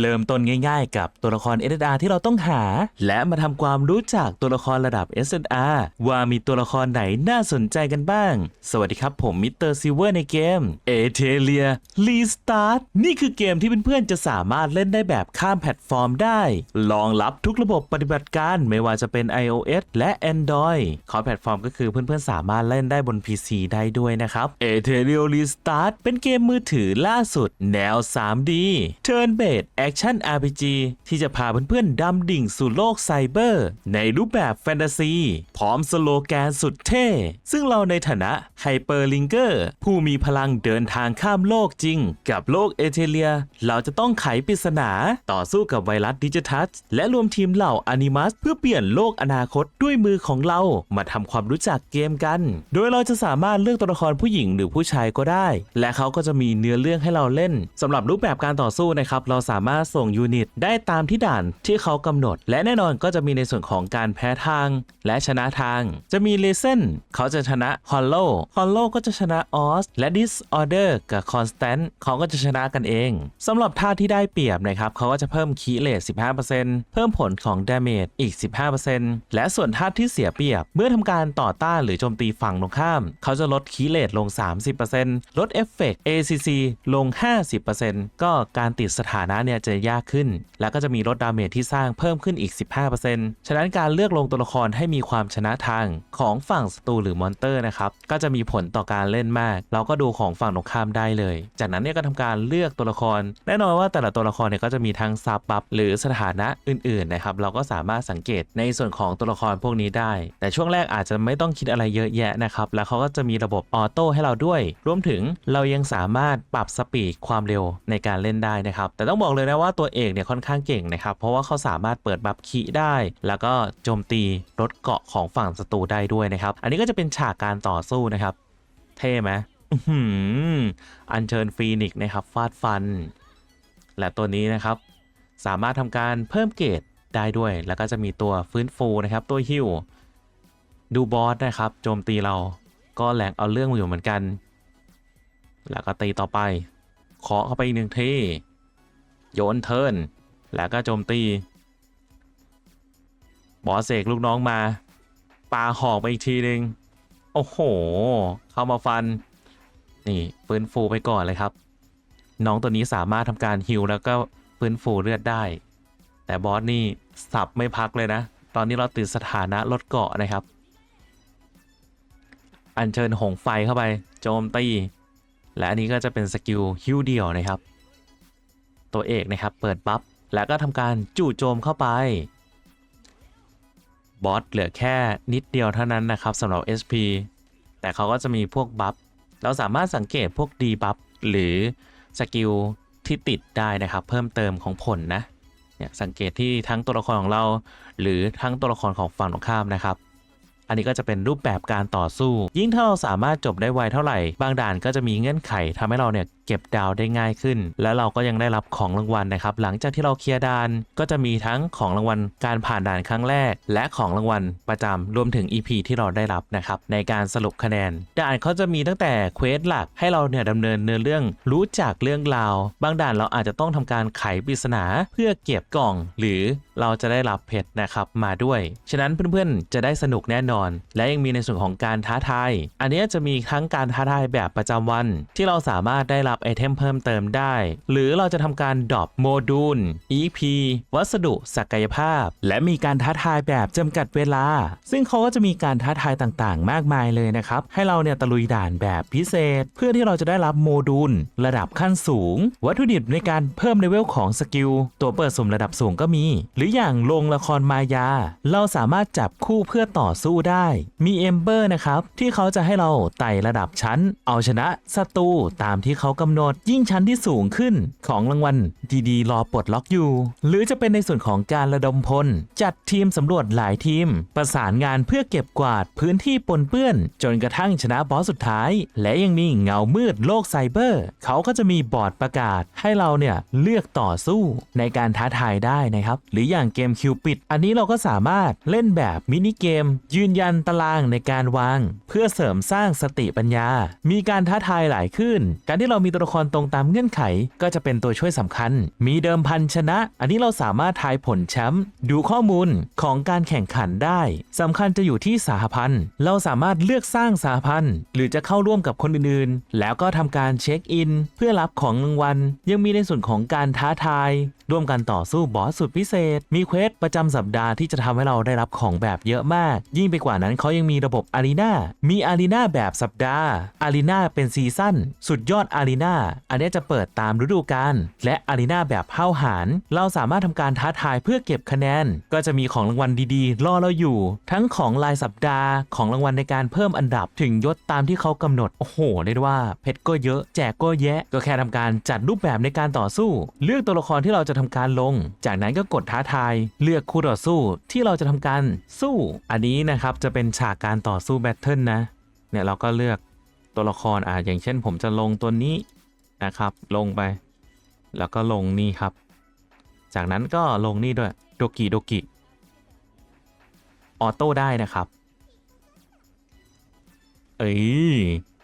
เริ่มต้นง่ายๆ กับตัวละคร SSR ที่เราต้องหา และมาทำความรู้จักตัวละครระดับ SSR ว่ามีตัวละครไหนน่าสนใจกันบ้าง สวัสดีครับผมมิสเตอร์ซิเวอร์ในเกมเอเทเลียรีสตาร์ทนี่คือเกมที่เพื่อนๆจะสามารถเล่นได้แบบข้ามแพลตฟอร์มได้รองรับทุกระบบปฏิบัติการไม่ว่าจะเป็น iOS และ Android ขอแพลตฟอร์มก็คือเพื่อนๆสามารถเล่นได้บน PC ได้ด้วยนะครับ e t e r i a l Restart เป็นเกมมือถือล่าสุด แนว 3D Turn Based Action RPG ที่จะพาเพื่อนๆดำดิ่งสู่โลกไซเบอร์ ในรูปแบบแฟนตาซี พร้อมสโลแกนสุดเท่ ซึ่งเราในฐานะไฮเปอร์ลิงเกอร์ผู้มีพลังเดินทางข้ามโลกจริง กับโลกเอเทเลีย เราจะต้องไขปริศนาต่อสู้กับไวรัสดิจิทัสและรวมทีมเหล่าอนิมัสเพื่อเปลี่ยนโลกอนาคตด้วยมือของเรามาทำความรู้จักเกมกัน โดยเราจะสามารถเลือกตัวละครผู้หญิงหรือผู้ชายก็ได้ และเขาก็จะมีเนื้อเรื่องให้เราเล่นสำหรับรูปแบบการต่อสู้นะครับเราสามารถส่งยูนิตได้ตามที่ด่านที่เขากำหนด และแน่นอนก็จะมีในส่วนของการแพ้ทางและชนะทาง จะมีเลเซนเขาจะชนะฮอลโลฮอลโลก็จะชนะออสและดิสออเดอร์กับคอนสแตนต์เขาก็จะชนะกันเองสำหรับท่าที่ได้เปรียบนะครับเขาก็จะเพิ่มคีเลส15%เพิ่มผลของดาเมจอีก 15%และส่วนท่าที่เสียเปรียบ เมื่อทำการต่อต้านหรือโจมตีฝั่งตรงข้าม เขาจะลดคีเลสลง 30%ลดเอฟเฟกต์ ACC ลง 50%ก็การติดสถานะเนี่ยจะยากขึ้น แล้วก็จะมีลดดาเมจที่สร้างเพิ่มขึ้นอีก 15%ฉะนั้นการเลือกลงตัวละครให้มีความชนะทางของฝั่งศัตรูหรือมอนเตอร์นะครับก็จะมีผลต่อการเล่นมาก เราก็ดูของฝั่งตรงข้ามได้เลย จากนั้นเนี่ยก็ทำการเลือกตัวละคร แน่นอนว่าแต่ละตัวละครเนี่ยก็จะมีทั้งซับบัฟหรือสถานะอื่นๆนะครับเราก็สามารถสังเกตในส่วนของตัวละครพวกนี้ได้ แต่ช่วงแรกอาจจะไม่ต้องคิดอะไรเยอะแยะนะครับแล้วเขาก็จะมีระบบออโต้ให้เราด้วย รวมถึงเรายังสามารถปรับสปีดความเร็วในการเล่นได้นะครับแต่ต้องบอกเลยนะม้ว่าตัวเอกเนี่ยค่อนข้างเก่งนะครับ เพราะว่าเขาสามารถเปิดบัฟคีได้ แล้วก็โจมตีรถเกาะของฝั่งศัตรูได้ด้วยนะครับ อันนี้ก็จะเป็นฉากการต่อสู้นะครับ เท่ไหมอื้อหืออัญเชิญฟีนิกซ์นะครับฟาดฟัน และตัวนี้นะครับ สามารถทำการเพิ่มเกรดได้ด้วย แล้วก็จะมีตัวฟื้นฟูนะครับ ตัวฮิวดูบอสนะครับ โจมตีเราก็แหลงเอาเรื่องอยู่เหมือนกัน แล้วก็ตีต่อไปเคาะเข้าไปอีกหนึ่งที โยนเทิร์นแล้วก็โจมตีบอสเสกลูกน้องมาปาหอกไปอีกทีหนึ่งโอ้โห เข้ามาฟัน นี่ฟื้นฟูไปก่อนเลยครับ น้องตัวนี้สามารถทำการฮิลแล้วก็ฟื้นฟูเลือดได้ แต่บอสนี่สับไม่พักเลยนะ ตอนนี้เราติดสถานะลดเกาะนะครับ อัญเชิญหงไฟเข้าไป โจมตี และอันนี้ก็จะเป็นสกิลฮิวเดียวนะครับ ตัวเอกนะครับเปิดบัฟแล้วก็ทำการจู่โจมเข้าไปบอสเหลือแค่นิดเดียวเท่านั้นนะครับสำหรับ SP แต่เขาก็จะมีพวกบัฟเราสามารถสังเกตพวกดีบัฟหรือสกิลที่ติดได้นะครับเพิ่มเติมของผลนะเนี่ยสังเกตที่ทั้งตัวละครของเรา หรือทั้งตัวละครของฝั่งตรงข้ามนะครับ อันนี้ก็จะเป็นรูปแบบการต่อสู้ ยิ่งถ้าเราสามารถจบได้ไวเท่าไหร่ บางด่านก็จะมีเงื่อนไขทำให้เราเนี่ยเก็บดาวได้ง่ายขึ้น และเราก็ยังได้รับของรางวัลนะครับ หลังจากที่เราเคลียร์ด่านก็จะมีทั้งของรางวัลการผ่านด่านครั้งแรก และของรางวัลประจำรวมถึง EP ที่เราได้รับนะครับในการสรุปคะแนน ด่านเขาจะมีตั้งแต่เควสหลักให้เราเนี่ยดำเนินเนื้อเรื่องรู้จักเรื่องราว บางด่านเราอาจจะต้องทำการไขปริศนาเพื่อเก็บกล่อง หรือเราจะได้รับเพชรนะครับมาด้วย ฉะนั้นเพื่อนๆ จะได้สนุกแน่นอน และยังมีในส่วนของการท้าทาย อันนี้จะมีทั้งการท้าทายแบบประจำวัน ที่เราสามารถได้รับับไอเทมเพิ่มเติมได้ หรือเราจะทำการดรอปโมดูล EP วัสดุศักยภาพ และมีการท้าทายแบบจำกัดเวลา ซึ่งเขาก็จะมีการท้าทายต่างๆ มากมายเลยนะครับ ให้เราเนี่ยตะลุยด่านแบบพิเศษ เพื่อที่เราจะได้รับโมดูล ระดับขั้นสูง วัตถุดิบในการเพิ่มเลเวลของสกิลตัวเปิดสุ่มระดับสูงก็มี หรืออย่างลงละครมายา เราสามารถจับคู่เพื่อต่อสู้ได้ มีเอมเบอร์นะครับที่เขาจะให้เราไต่ระดับชั้น เอาชนะศัตรูตามที่เขากำหนด ยิ่งชั้นที่สูงขึ้นของรางวัลดีๆ รอปลดล็อกอยู่ หรือจะเป็นในส่วนของการระดมพล จัดทีมสำรวจหลายทีม ประสานงานเพื่อเก็บกวาดพื้นที่ปนเปื้อน จนกระทั่งชนะบอสสุดท้าย และยังมีเงามืดโลกไซเบอร์ เขาก็จะมีบอร์ดประกาศให้เราเนี่ยเลือกต่อสู้ในการท้าทายได้นะครับ หรืออย่างเกมคิวปิด อันนี้เราก็สามารถเล่นแบบมินิเกม ยืนยันตารางในการวาง เพื่อเสริมสร้างสติปัญญา มีการท้าทายหลายขึ้น การที่เรามีตัวละครตรงตามเงื่อนไข ก็จะเป็นตัวช่วยสำคัญ มีเดิมพันชนะ อันนี้เราสามารถทายผลแชมป์ดูข้อมูลของการแข่งขันได้สำคัญจะอยู่ที่สหพันธ์ เราสามารถเลือกสร้างสหพันธ์ หรือจะเข้าร่วมกับคนอื่นๆ แล้วก็ทำการเช็คอิน เพื่อรับของรางวัลยังมีในส่วนของการท้าทาย ร่วมกันต่อสู้บอสสุดพิเศษ มีเควสประจำสัปดาห์ที่จะทำให้เราได้รับของแบบเยอะมาก ยิ่งไปกว่านั้นเขายังมีระบบอารีนามีอารีนาแบบสัปดาห์ อารีนาเป็นซีซั่น สุดยอดอารีนาอันนี้จะเปิดตามฤดูกาล และอารีนาแบบเผ่าหาร เราสามารถทำการท้าทายเพื่อเก็บคะแนน ก็จะมีของรางวัลดีๆ รอเราอยู่ ทั้งของรายสัปดาห์ ของรางวัลในการเพิ่มอันดับถึงยศตามที่เขากำหนด โอ้โห เรียกว่าเพชรก็เยอะ แจกก็แยะ ก็แค่ทำการจัดรูปแบบในการต่อสู้ เลือกตัวละครที่เราจะททำการลง จากนั้นก็กดท้าทาย เลือกคู่ต่อสู้ที่เราจะทำการสู้ อันนี้นะครับจะเป็นฉากการต่อสู้แบทเทิลนะ เนี่ยเราก็เลือกตัวละครอ่าอย่างเช่น ผมจะลงตัวนี้นะครับ ลงไป แล้วก็ลงนี่ครับ จากนั้นก็ลงนี่ด้วยโดกิโดกิออโต้ได้นะครับ เอ้ย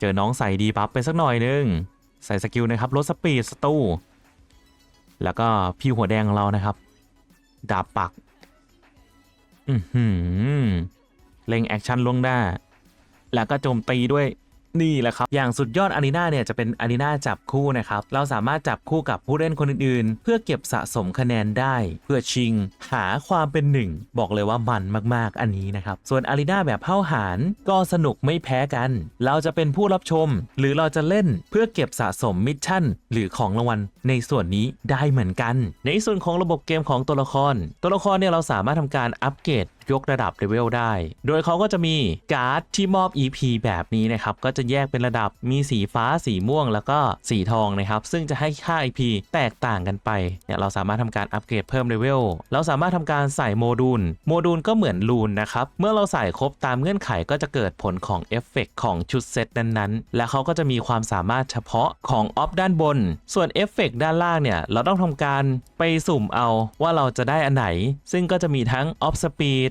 เจอน้องใส่ดีบัฟไปสักหน่อยนึง ใส่สกิลนะครับลดสปีดสตู แล้วก็พี่หัวแดงของเรานะครับ ดาบปัก อืมเล็งแอคชั่นลวงหน้า แล้วก็โจมตีด้วย นี่แหละครับ อย่างสุดยอดอารีนาเนี่ยจะเป็นอารีนาจับคู่นะครับ เราสามารถจับคู่กับผู้เล่นคนอื่นๆ เพื่อเก็บสะสมคะแนนได้ เพื่อชิง หาความเป็นหนึ่ง บอกเลยว่ามันมากๆ อันนี้นะครับ ส่วนอารีนาแบบเผ่าหารก็สนุกไม่แพ้กัน เราจะเป็นผู้รับชม หรือเราจะเล่นเพื่อเก็บสะสมมิชชั่น หรือของรางวัลในส่วนนี้ได้เหมือนกัน ในส่วนของระบบเกมของตัวละคร ตัวละครเนี่ยเราสามารถทำการอัปเกรด ยกระดับเลเวลได้ โดยเขาก็จะมีการ์ดที่มอบ EP แบบนี้นะครับ ก็จะแยกเป็นระดับมีสีฟ้าสีม่วง แล้วก็สีทองนะครับ ซึ่งจะให้ค่า EP แตกต่างกันไปเนี่ยเราสามารถทำการอัปเกรดเพิ่มเลเวลเราสามารถทำการใส่โมดูลโมดูลก็เหมือนลูนนะครับเมื่อเราใส่ครบตามเงื่อนไขก็จะเกิดผลของเอฟเฟกของชุดเซตนั้นๆ และเขาก็จะมีความสามารถเฉพาะของออฟด้านบน ส่วนเอฟเฟกด้านล่างเนี่ยเราต้องทำการไปสุ่มเอาว่าเราจะได้อันไหน ซึ่งก็จะมีทั้งออฟสปีด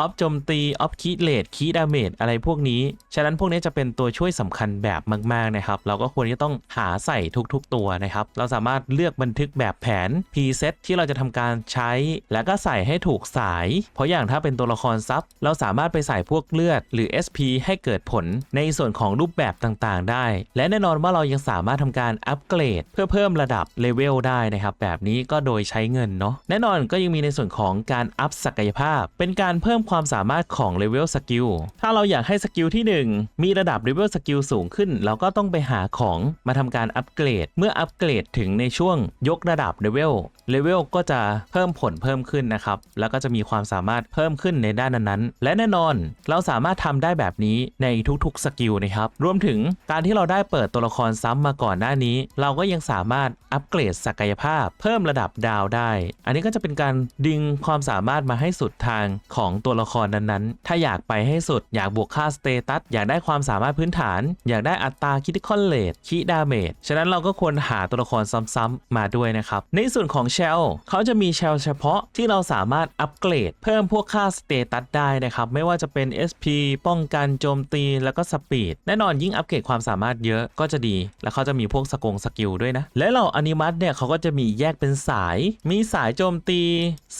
ออฟโจมตีออฟคีเลดคีดาเมจอะไรพวกนี้ ฉะนั้นพวกนี้จะเป็นตัวช่วยสำคัญแบบมาก ๆ นะครับ เราก็ควรจะต้องหาใส่ทุกๆตัวนะครับ เราสามารถเลือกบันทึกแบบแผน preset ที่เราจะทำการใช้ แล้วก็ใส่ให้ถูกสาย เพราะอย่างถ้าเป็นตัวละครซับเราสามารถไปใส่พวกเลือด หรือ SP ให้เกิดผลในส่วนของรูปแบบต่างๆ ได้ และแน่นอนว่าเรายังสามารถทำการอัปเกรด เพื่อเพิ่มระดับเลเวลได้นะครับแบบนี้ก็โดยใช้เงินเนาะแน่นอนก็ยังมีในส่วนของการอัพศักยภาพ เป็นการเพิ่มความสามารถของเลเวลสกิลถ้าเราอยากให้สกิลที่ 1 มีระดับเลเวลสกิลสูงขึ้น เราก็ต้องไปหาของมาทำการอัปเกรด เมื่ออัปเกรดถึงในช่วงยกระดับเลเวลเลเวลก็จะเพิ่มผลเพิ่มขึ้นนะครับ แล้วก็จะมีความสามารถเพิ่มขึ้นในด้านนั้นๆ และแน่นอนเราสามารถทำได้แบบนี้ในทุกๆสกิลนะครับ รวมถึงการที่เราได้เปิดตัวละครซ้ำมาก่อนหน้านี้ เราก็ยังสามารถอัปเกรดศักยภาพ เพิ่มระดับดาวได้ อันนี้ก็จะเป็นการดึงความสามารถมาให้สุดทางของตัวละครนั้นๆ ถ้าอยากไปให้สุด อยากบวกค่าสเตตัส อยากได้ความสามารถพื้นฐาน อยากได้อัตราคิติคอลเลตคีดาเมจ ฉะนั้นเราก็ควรหาตัวละครซ้ำๆมาด้วยนะครับ ในส่วนของเชลเขาจะมีเชลเฉพาะที่เราสามารถอัปเกรด เพิ่มพวกค่าสเตตัสได้นะครับ ไม่ว่าจะเป็น SP ป้องกันโจมตีแล้วก็สปีด แน่นอนยิ่งอัปเกรดความสามารถเยอะก็จะดี แล้วเขาจะมีพวกสกงสกิลด้วยนะ และเราอนิมัตเนี่ยเขาก็จะมีแยกเป็นสาย มีสายโจมตี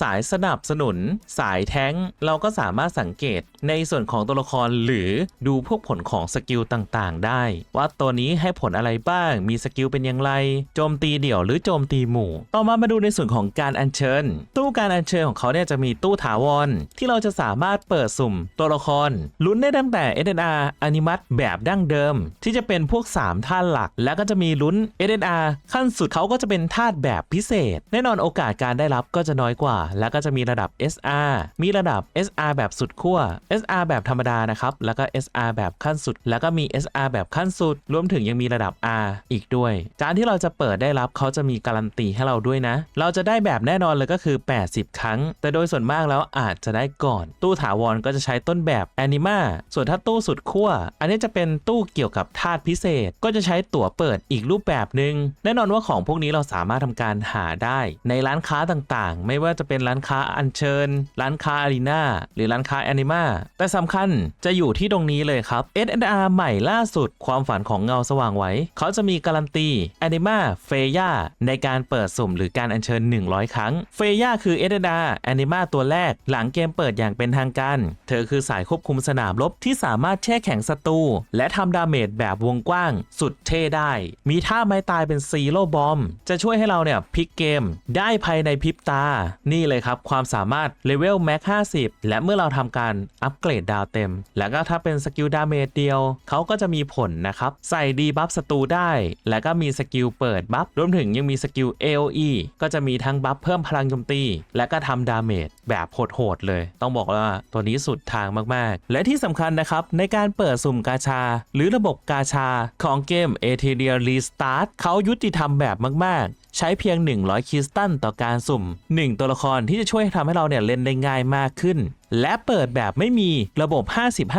สายสนับสนุน สายแท้งเราก็็สามารถสังเกตในส่วนของตัวละครหรือดูพวกผลของสกิลต่างๆ ได้ ว่าตัวนี้ให้ผลอะไรบ้าง มีสกิลเป็นอย่างไร โจมตีเดี่ยวหรือโจมตีหมู่ ต่อมามาดูในส่วนของการอัญเชิญ ตู้การอัญเชิญของเขาเนี่ยจะมีตู้ถาวร ที่เราจะสามารถเปิดสุ่มตัวละคร ลุ้นได้ตั้งแต่ SNR อนิมัตแบบดั้งเดิม ที่จะเป็นพวก 3 ท่าหลัก แล้วก็จะมีลุ้น SNR ขั้นสุดเขาก็จะเป็นธาตุแบบพิเศษ แน่นอนโอกาสการได้รับก็จะน้อยกว่า แล้วก็จะมีระดับ SR มีระดับ SR แบบสุดขั้ว SR แบบธรรมดานะครับ แล้วก็ SR แบบขั้นสุด แล้วก็มี SR แบบขั้นสุด รวมถึงยังมีระดับ R อีกด้วยการที่เราจะเปิดได้รับเขาจะมีการันตีให้เราด้วยนะ เราจะได้แบบแน่นอนเลยก็คือ 80 ครั้ง แต่โดยส่วนมากแล้วอาจจะได้ก่อน ตู้ถาวรก็จะใช้ต้นแบบแอนิมาส่วนถ้าตู้สุดขั้ว อันนี้จะเป็นตู้เกี่ยวกับธาตุพิเศษ ก็จะใช้ตั๋วเปิดอีกรูปแบบหนึ่งแน่นอนว่าของพวกนี้เราสามารถทำการหาได้ ในร้านค้าต่างๆ ไม่ว่าจะเป็นร้านค้าอัญเชิญ ร้านค้าอารีนาหรือร้านค้าแอนิมาแต่สำคัญจะอยู่ที่ตรงนี้เลยครับ SNR ใหม่ล่าสุดความฝันของเงาสว่างไว้ เขาจะมีการันตีแอนิมาเฟย่าในการเปิดสุ่มหรือการอัญเชิญ 100 ครั้ง เฟย่าคือ SNR แอนิมาตัวแรก หลังเกมเปิดอย่างเป็นทางการ เธอคือสายควบคุมสนามรบที่สามารถแช่แข็งศัตรูและทำดาเมจแบบวงกว้าง สุดเท่ได้ มีท่าไม้ตายเป็นซีโร่บอมจะช่วยให้เราเนี่ยพลิกเกม ได้ภายในพริบตา นี่เลยครับความสามารถเลเวลแม็ก50และเมื่อเราทำการอัปเกรดดาวเต็ม แล้วก็ถ้าเป็นสกิลดาเมจเดียว เขาก็จะมีผลนะครับ ใส่ดีบัฟศัตรูได้ แล้วก็มีสกิลเปิดบัฟ รวมถึงยังมีสกิล AOE ก็จะมีทั้งบัฟเพิ่มพลังโจมตี และก็ทำดาเมจแบบโหดๆเลย ต้องบอกว่าตัวนี้สุดทางมากๆ และที่สำคัญนะครับ ในการเปิดสุ่มกาชา หรือระบบกาชาของเกม a t r i a Restart เขายุติธรรมแบบมากๆ ใช้เพียง 100 คริสตัลต่อการสุ่ม 1 ตัวละครที่จะช่วยทำให้เราเนี่ยเล่นได้ง่ายมากขึ้น และเปิดแบบไม่มีระบบ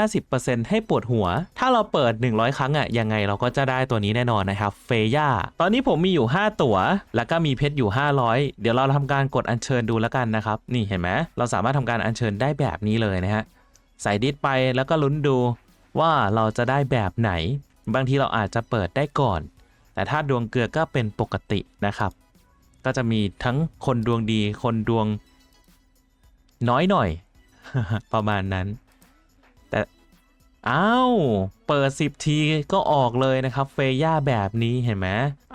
50-50%ให้ปวดหัว ถ้าเราเปิด 100 ครั้งอะยังไงเราก็จะได้ตัวนี้แน่นอนนะครับเฟย่าตอนนี้ผมมีอยู่ 5 ตัว แล้วก็มีเพชรอยู่ 500 เดี๋ยวเราทำการกดอัญเชิญดูแล้วกันนะครับนี่เห็นไหมเราสามารถทำการอัญเชิญได้แบบนี้เลยนะฮะใส่ดิสไปแล้วก็ลุ้นดูว่าเราจะได้แบบไหน บางทีเราอาจจะเปิดได้ก่อน แต่ถ้าดวงเกลือก็เป็นปกตินะครับ ก็จะมีทั้งคนดวงดีคนดวงน้อยหน่อย ประมาณนั้น แต่ อ้าว เปิด 10 ทีก็ออกเลยนะครับเฟย่าแบบนี้เห็นไหม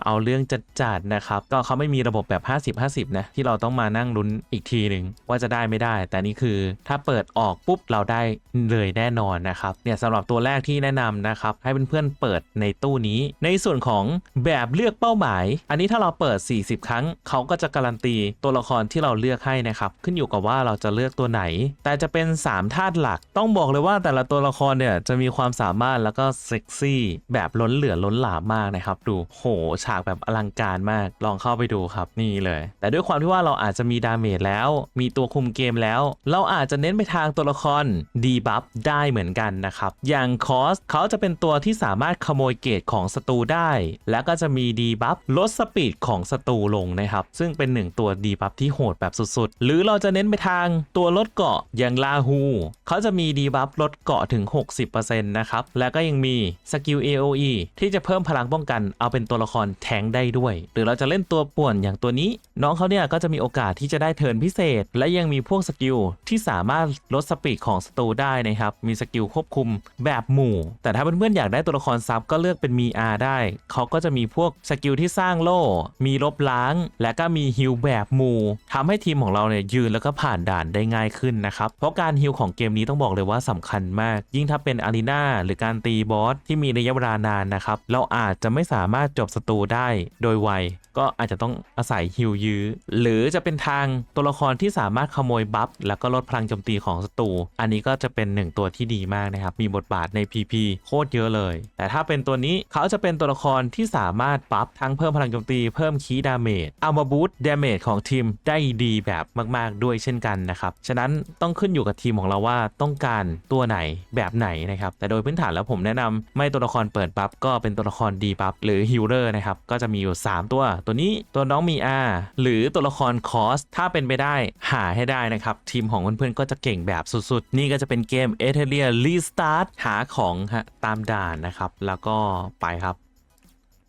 เอาเรื่องจัดๆนะครับ ก็เขาไม่มีระบบแบบ 50-50 นะ ที่เราต้องมานั่งลุ้นอีกทีหนึ่งว่าจะได้ไม่ได้ แต่นี่คือถ้าเปิดออกปุ๊บเราได้เลยแน่นอนนะครับเนี่ยสำหรับตัวแรกที่แนะนำนะครับให้เพื่อนๆเปิดในตู้นี้ ในส่วนของแบบเลือกเป้าหมาย อันนี้ถ้าเราเปิด 40 ครั้งเขาก็จะการันตีตัวละครที่เราเลือกให้นะครับขึ้นอยู่กับว่าเราจะเลือกตัวไหน แต่จะเป็น 3 ธาตุหลัก ต้องบอกเลยว่าแต่ละตัวละครเนี่ยจะมีความสามารถแล้วก็เซ็กซี่แบบล้นเหลือล้นหลามมากนะครับ ดูโหฉากแบบอลังการมากลองเข้าไปดูครับนี่เลย แต่ด้วยความที่ว่าเราอาจจะมีดาเมจแล้ว มีตัวคุมเกมแล้ว เราอาจจะเน้นไปทางตัวละครดีบัฟได้เหมือนกันนะครับ อย่างคอสเขาจะเป็นตัวที่สามารถขโมยเกรดของศัตรูได้ แล้วก็จะมีดีบัฟลดสปีดของศัตรูลงนะครับซึ่งเป็นหนึ่งตัวดีบัฟที่โหดแบบสุดๆ หรือเราจะเน้นไปทางตัวลดเกาะอย่างลาฮูเขาจะมีดีบัฟลดเกาะถึง 60%นะครับแล้วก็ยังมีสกิล AOE ที่จะเพิ่มพลังป้องกันเอาเป็นตัวละครแทงได้ด้วย หรือเราจะเล่นตัวป่วนอย่างตัวนี้ น้องเขาเนี่ยก็จะมีโอกาสที่จะได้เทิร์นพิเศษ และยังมีพวกสกิลที่สามารถลดสปีดของศัตรูได้นะครับ มีสกิลควบคุมแบบหมู่ แต่ถ้าเพื่อนๆอยากได้ตัวละครซับก็เลือกเป็นมีอาได้ เขาก็จะมีพวกสกิลที่สร้างโล่ มีลบล้าง และก็มีฮิลแบบหมู่ทำให้ทีมของเราเนี่ยยืนแล้วก็ผ่านด่านได้ง่ายขึ้นนะครับ เพราะการฮิลของเกมนี้ต้องบอกเลยว่าสำคัญมาก ยิ่งถ้าเป็นอารีนาหรือการตีบอสที่มีระยะเวลานานนะครับ เราอาจจะไม่สามารถจบศัตรูได้โดยไว ก็อาจจะต้องอาศัยฮิลยื้อ หรือจะเป็นทางตัวละครที่สามารถขโมยบัฟแล้วก็ลดพลังโจมตีของศัตรู อันนี้ก็จะเป็นหนึ่งตัวที่ดีมากนะครับ มีบทบาทใน PP โคตรเยอะเลย แต่ถ้าเป็นตัวนี้เขาจะเป็นตัวละครที่สามารถปรับทั้งเพิ่มพลังโจมตีเพิ่มคีย์ดาเมจเอามาบูตดาเมจของทีมได้ดีแบบมาก ๆ ด้วยเช่นกันนะครับ ฉะนั้นต้องขึ้นอยู่กับทีมของเราว่าต้องการตัวไหนแบบไหนนะครับ แต่โดยพื้นฐานแล้วผมแนะนำไม่ตัวละครเปิดบัฟก็เป็นตัวละครดีบัฟหรือฮิลเลอร์นะครับ ก็จะมีอยู่ 3 ตัวตัวนี้ตัวน้องมีอาหรือตัวละครคอส ถ้าเป็นไปได้หาให้ได้นะครับ ทีมของเพื่อนๆก็จะเก่งแบบสุดๆ นี่ก็จะเป็นเกมเอเทเรียรีสตาร์ทหาของฮะตามด่านนะครับ แล้วก็ไปครับ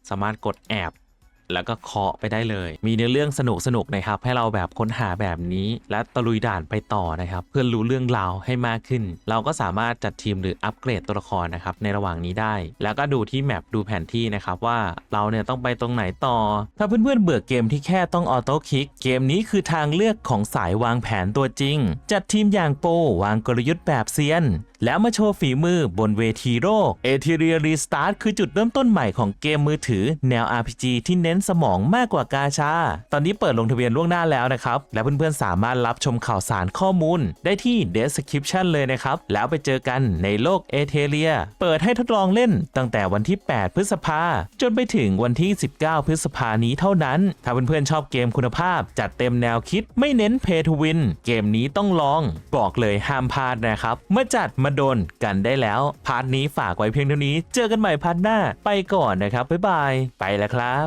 สามารถกดแอบ แล้วก็เคาะไปได้เลย มีเนื้อเรื่องสนุกสนุกๆนะครับ ให้เราแบบค้นหาแบบนี้ และตะลุยด่านไปต่อนะครับ เพื่อรู้เรื่องราวให้มากขึ้น เราก็สามารถจัดทีมหรืออัปเกรดตัวละครนะครับในระหว่างนี้ได้ แล้วก็ดูที่แมปดูแผนที่นะครับว่าเราเนี่ยต้องไปตรงไหนต่อ ถ้าเพื่อนๆเบื่อเกมที่แค่ต้องออโต้คลิกเกมนี้คือทางเลือกของสายวางแผนตัวจริง จัดทีมอย่างโปวางกลยุทธ์แบบเซียนแล้วมาโชว์ฝีมือบนเวทีโลก a t r i a Restart คือจุดเริ่มต้นใหม่ของเกมมือถือ แนว RPG ที่เน้นสมองมากกว่ากาชา ตอนนี้เปิดลงทะเบียนล่วงหน้าแล้วนะครับ และเพื่อนๆสามารถรับชมข่าวสารข้อมูล ได้ที่ Description เลยนะครับ แล้วไปเจอกันในโลก a t r i a เปิดให้ทดลองเล่นตั้งแต่วันที่ 8 พฤษภาจนไปถึงวันที่ 19 พฤษภานี้เท่านั้น ถ้าเพื่อนๆชอบเกมคุณภาพ จัดเต็มแนวคิดไม่เน้น Pay to Win เกมนี้ต้องลอง บอกเลยห้ามพลาดนะครับเมื่อจัดมาโดนกันได้แล้ว พาร์ทนี้ฝากไว้เพียงเท่านี้ เจอกันใหม่พาร์ทหน้า ไปก่อนนะครับ บ๊ายบาย ไปแล้วครับ